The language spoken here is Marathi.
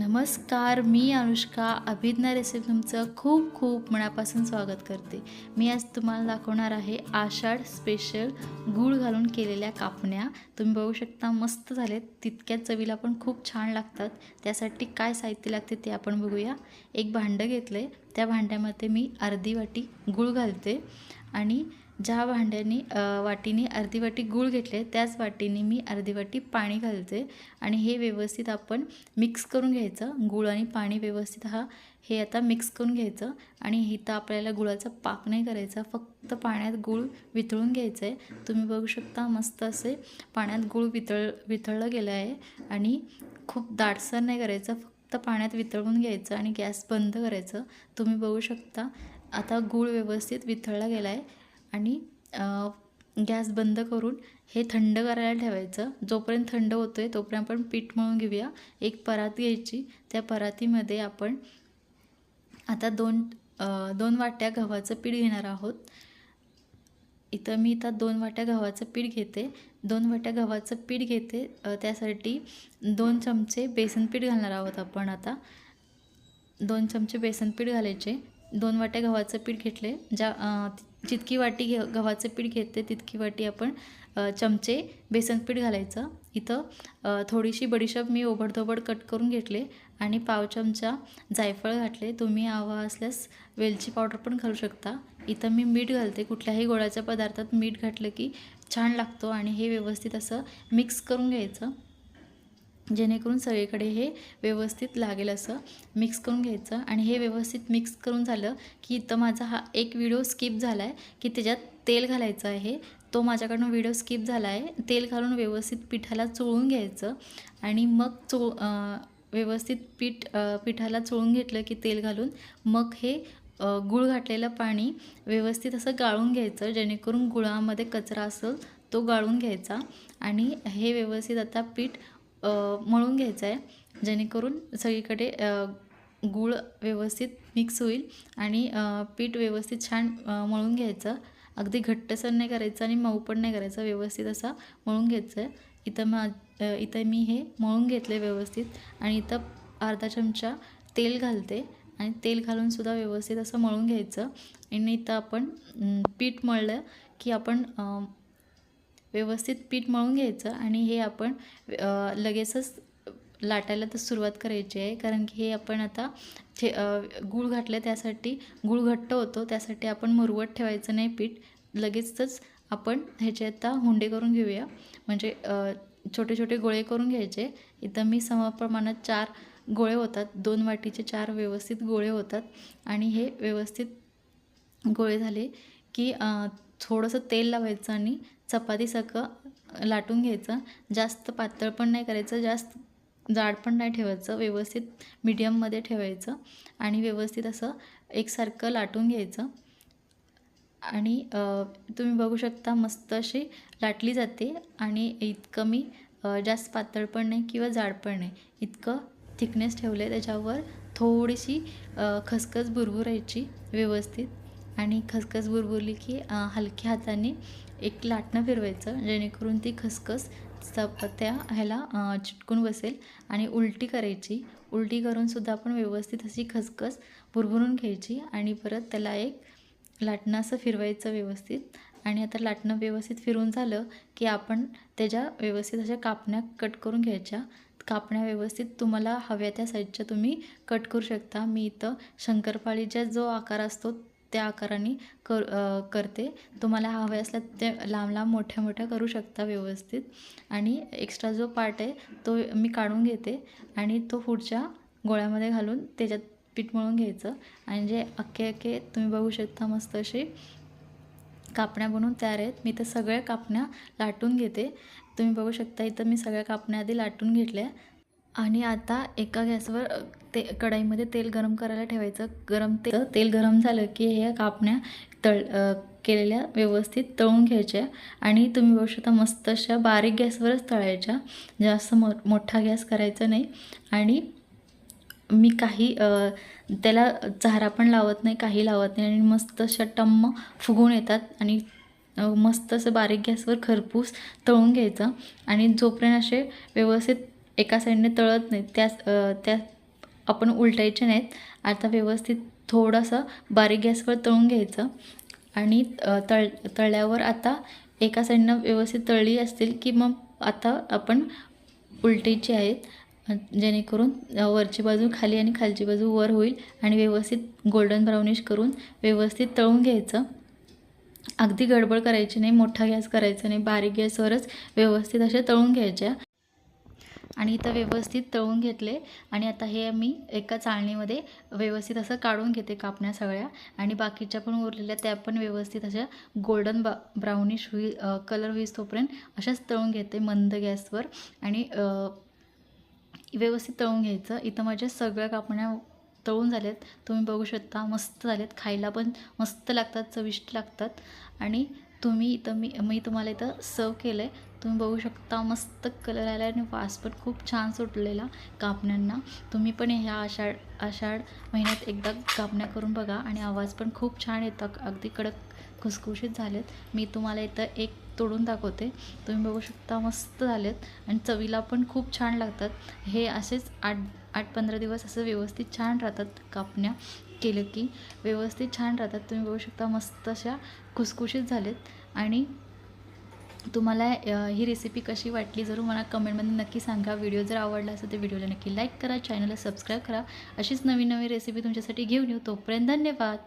नमस्कार मी अनुष्का. अभिज्ञा रेसिपी तुमचं खूप खूप मनापासून स्वागत करते. मी आज तुम्हाला दाखवणार आहे आषाढ स्पेशल गूळ घालून केलेल्या कापण्या. तुम्ही बघू शकता मस्त झालेत. तितक्याच चवीला पण खूप छान लागतात. त्यासाठी काय साहित्य लागते ते आपण बघूया. एक भांडं घेतलं आहे त्या भांड्यामध्ये मी अर्धी वाटी गूळ घालते. आणि ज्या भांड्यांनी वाटीने अर्धी वाटी गूळ घेतले त्याच वाटीने मी अर्धी वाटी पाणी घालते. आणि हे व्यवस्थित आपण मिक्स करून घ्यायचं. गूळ आणि पाणी व्यवस्थित हा हे आता मिक्स करून घ्यायचं. आणि इथं आपल्याला गुळाचा पाक नाही करायचा. फक्त पाण्यात गूळ वितळून घ्यायचं आहे. तुम्ही बघू शकता मस्त असे पाण्यात गूळ वितळ वितळलं गेलं आहे. आणि खूप दाटसर नाही करायचं. फक्त पाण्यात वितळवून घ्यायचं आणि गॅस बंद करायचं. तुम्ही बघू शकता आता गूळ व्यवस्थित वितळला गेला आहे. आणि गॅस बंद करून हे थंड करायला ठेवायचं. जोपर्यंत थंड होतो आहे तोपर्यंत आपण पीठ मळून घेऊया. एक परात घ्यायची. त्या परातीमध्ये आपण आता दोन दोन वाट्या गव्हाचं पीठ घेणार आहोत. इथं मी इथं दोन वाट्या गव्हाचं पीठ घेते. दोन वाट्या गव्हाचं पीठ घेते. त्यासाठी दोन चमचे बेसन पीठ घालणार आहोत आपण आता. दोन चमचे बेसन पीठ घालायचे. दोन वाट्या गव्हाचं पीठ घेतले. ज्या जितकी वाटी घे गव्हाचं पीठ घेते तितकी वाटी आपण चमचे बेसन पीठ घालायचं. इथं थोडीशी बडीशेप मी ओबडधोबड कट करून घेतले आणि पाव चमचा जायफळ घातले. तुम्ही हवा असल्यास वेलची पावडर पण घालू शकता. इथं मी मीठ घालते. कुठल्याही गोळ्याच्या पदार्थात मीठ घातलं की छान लागतो आणि हे व्यवस्थित असं मिक्स करून घ्यायचं. जेणेकरून सगळीकडे हे व्यवस्थित लागेल असं मिक्स करून घ्यायचं. आणि हे व्यवस्थित मिक्स करून झालं की इथं माझा हा एक व्हिडिओ स्किप झाला आहे की त्याच्यात तेल घालायचं आहे. तो माझ्याकडून व्हिडिओ स्किप झाला आहे तेल घालून व्यवस्थित पिठाला चोळून घ्यायचं. आणि मग चो व्यवस्थित पीठ पिठाला चोळून घेतलं की तेल घालून मग हे गुळ गूळ घातलेलं पाणी व्यवस्थित असं गाळून घ्यायचं. जेणेकरून गुळामध्ये कचरा असेल तो गाळून घ्यायचा. आणि हे व्यवस्थित आता पीठ मळून घ्यायचं आहे जेणेकरून सगळीकडे गूळ व्यवस्थित मिक्स होईल आणि पीठ व्यवस्थित छान मळून घ्यायचं. अगदी घट्टसर नाही करायचं आणि मऊ पण नाही करायचं. व्यवस्थित असा मळून घ्यायचं आहे इथं मा इथं मी हे मळून घेतले व्यवस्थित आणि इथं अर्धा चमचा तेल घालते आणि तेल घालूनसुद्धा व्यवस्थित असं मळून घ्यायचं. आणि इथं आपण पीठ मळलं की आपण व्यवस्थित पीठ मळून घ्यायचं आणि हे आपण लगेचच लाटायला तर सुरुवात करायची आहे. कारण की हे आपण आता थे गूळ घातलं त्यासाठी गूळ घट्ट होतो त्यासाठी आपण मुरवत ठेवायचं नाही पीठ. लगेचच आपण ह्याचे आता हुंडे करून घेऊया. म्हणजे छोटे छोटे गोळे करून घ्यायचे. इथं मी समप्रमाणात चार गोळे होतात. दोन वाटीचे चार व्यवस्थित गोळे होतात. आणि हे व्यवस्थित गोळे झाले की थोडंसं तेल लावायचं आणि चपातीसारखं लाटून घ्यायचं. जास्त पातळ पण नाही करायचं जास्त जाड पण नाही ठेवायचं. व्यवस्थित मीडियममध्ये ठेवायचं आणि व्यवस्थित असं एकसारखं लाटून घ्यायचं. आणि तुम्ही बघू शकता मस्त अशी लाटली जाते आणि इतकं मी जास्त पातळ पण नाही किंवा जाड पण नाही. इतकं थिकनेस ठेवलं आहे त्याच्यावर थोडीशी खसखस भुरभुरायची व्यवस्थित. आणि खसखस बुरबुरली की हलक्या हाताने एक लाटणं फिरवायचं जेणेकरून ती खसखस चपात्या ह्याला चिटकून बसेल आणि उलटी करायची. उलटी करूनसुद्धा आपण व्यवस्थित अशी खसखस भुरभुरून घ्यायची आणि परत त्याला एक लाटणं असं फिरवायचं व्यवस्थित. आणि आता लाटणं व्यवस्थित फिरून झालं की आपण त्याच्या व्यवस्थित अशा कापण्या कट करून घ्यायच्या. कापण्या व्यवस्थित तुम्हाला हव्या त्या साईजच्या तुम्ही कट करू शकता. मी इथं शंकरपाळीचा जो आकार असतो त्या आकाराने कर करते. तुम्हाला हवे असल्या ते लांब लांब मोठ्या मोठ्या करू शकता व्यवस्थित. आणि एक्स्ट्रा जो पार्ट आहे तो मी काढून घेते. आणि तो पुढच्या गोळ्यामध्ये घालून त्याच्यात पीठ मळून घ्यायचं. आणि जे अख्खे अख्खे तुम्ही बघू शकता मस्त असे कापण्या बनवून तयार आहेत. मी तर सगळ्या कापण्या लाटून घेते. तुम्ही बघू शकता इथं मी सगळ्या कापण्या आधी लाटून घेतल्या. आणि आता एका गॅसवर ते कढाईमध्ये तेल गरम करायला ठेवायचं. गरम ते तेल गरम झालं की हे कापण्या तळ केलेल्या व्यवस्थित तळून घ्यायच्या. आणि तुम्ही बघू शकता मस्त अशा बारीक गॅसवरच तळायच्या. जास्त मो मोठा गॅस करायचा नाही. आणि मी काही त्याला चारा पण लावत नाही काही लावत नाही. आणि मस्त अशा टम्म फुगून येतात. आणि मस्त असं बारीक गॅसवर खरपूस तळून घ्यायचं. आणि जोपर्यंत असे व्यवस्थित एका साईडने तळत नाही त्याच त्या आपण उलटायचे नाहीत. आता व्यवस्थित थोडंसं बारीक गॅसवर तळून घ्यायचं. आणि तळ तळल्यावर आता एका साईडनं व्यवस्थित तळली असतील की मग आता आपण उलटायची आहेत. जेणेकरून वरची बाजू खाली आणि खालची बाजू वर होईल आणि व्यवस्थित गोल्डन ब्राउनिश करून व्यवस्थित तळून घ्यायचं. अगदी गडबड करायची नाही मोठा गॅस करायचा नाही बारीक गॅसवरच व्यवस्थित असे तळून घ्यायच्या. आणि इथं व्यवस्थित तळून घेतले. आणि आता हे मी एका चाळणीमध्ये व्यवस्थित असं काढून घेते कापण्या सगळ्या. आणि बाकीच्या पण उरलेल्या त्या पण व्यवस्थित अशा गोल्डन बा ब्राउनिश हुई कलर होईस तोपर्यंत अशाच तळून घेते मंद गॅसवर. आणि व्यवस्थित तळून घ्यायचं. इथं माझ्या सगळ्या कापण्या तळून झाल्यात. तुम्ही बघू शकता मस्त झालेत खायला पण मस्त लागतात चविष्ट लागतात. आणि तुम्ही इथं मी मी तुम्हाला इथं सर्व केलं आहे तुम्ही बघू शकता मस्त कलर आला आणि वास पण खूप छान सुटलेला कापण्यांना. तुम्ही पण ह्या आषाढ आषाढ महिन्यात एकदा कापण्या करून बघा आणि आवाज पण खूप छान येतात अगदी कडक खुसखुशीत झालेत. मी तुम्हाला इथं एक तोडून दाखवते. तुम्ही बघू शकता मस्त झालेत आणि चवीला पण खूप छान लागतात. हे असेच आठ आठ पंधरा दिवस असं व्यवस्थित छान राहतात कापण्या केलं की व्यवस्थित छान राहतात. तुम्ही बघू शकता मस्त अशा खुसखुशीत झालेत आणि तुम्हाला ही रेसिपी कशी वाटली जरूर मला कमेंटमध्ये नक्की सांगा. व्हिडिओ जर आवडला असेल तर व्हिडिओला नक्की लाईक करा. चॅनलला सबस्क्राईब करा. अशीच नवीन नवीन रेसिपी तुमच्यासाठी घेऊन येऊ. तोपर्यंत धन्यवाद.